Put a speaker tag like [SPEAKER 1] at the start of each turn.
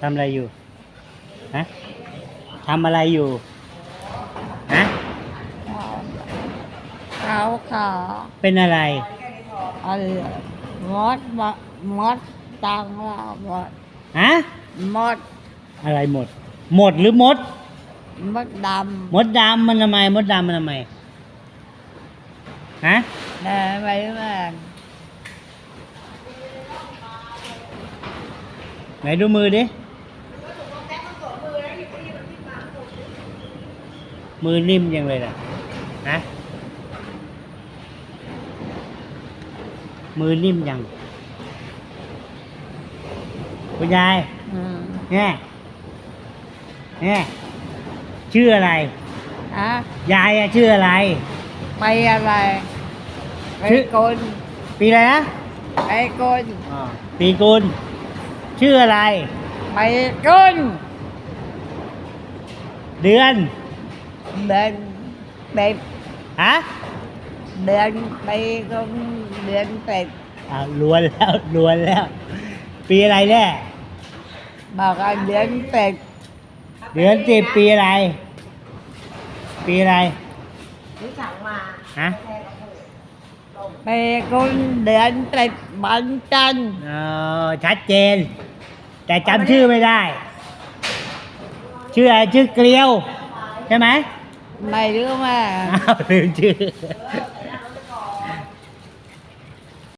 [SPEAKER 1] ทำอะไรอยู่ฮะทำอะไรอยู่ฮะ
[SPEAKER 2] เขาขอ
[SPEAKER 1] เป็นอะไร
[SPEAKER 2] เออมดมดมดตังว่าหมด
[SPEAKER 1] ฮะ
[SPEAKER 2] มด
[SPEAKER 1] อะไรหมด หมดหรือมด
[SPEAKER 2] มดด
[SPEAKER 1] มดดำมันทำไมมดดำมันทำไมฮะำ
[SPEAKER 2] แต่ไม่แม่
[SPEAKER 1] ไหนดูมือดิ มือนิ่มยังเลยนะฮะมือนิ่มยัง คุณยาย
[SPEAKER 2] อืม
[SPEAKER 1] เนี่ยเนี่ยชื่ออะไร
[SPEAKER 2] ฮะ
[SPEAKER 1] ยายอะชื่ออะไร
[SPEAKER 2] ไปอะไร ไป
[SPEAKER 1] ชื่อ
[SPEAKER 2] กล
[SPEAKER 1] ปีอะไรนะ
[SPEAKER 2] ไปกล
[SPEAKER 1] ปีกุล ชื่ออะไร
[SPEAKER 2] ไปกล
[SPEAKER 1] เดือน
[SPEAKER 2] เดินไป
[SPEAKER 1] ฮะ
[SPEAKER 2] เดินไปกลเดินเป็ด
[SPEAKER 1] อ่าลวนแล้วลวนแล้ว ปีอะไรแน่
[SPEAKER 2] บอกว่าเดินเป็ด
[SPEAKER 1] เดือนสิบปีอะไร ปีอะไรฮะ
[SPEAKER 2] ไปกลเดินเป็ดบันจันทร์
[SPEAKER 1] เออชัดเจน แต่จำชื่อไม่ได้ ชื่ออะไรชื่อเกลียว ใช่ไหม
[SPEAKER 2] ไม่รู้ว่า
[SPEAKER 1] อ้าวลืมชื่อ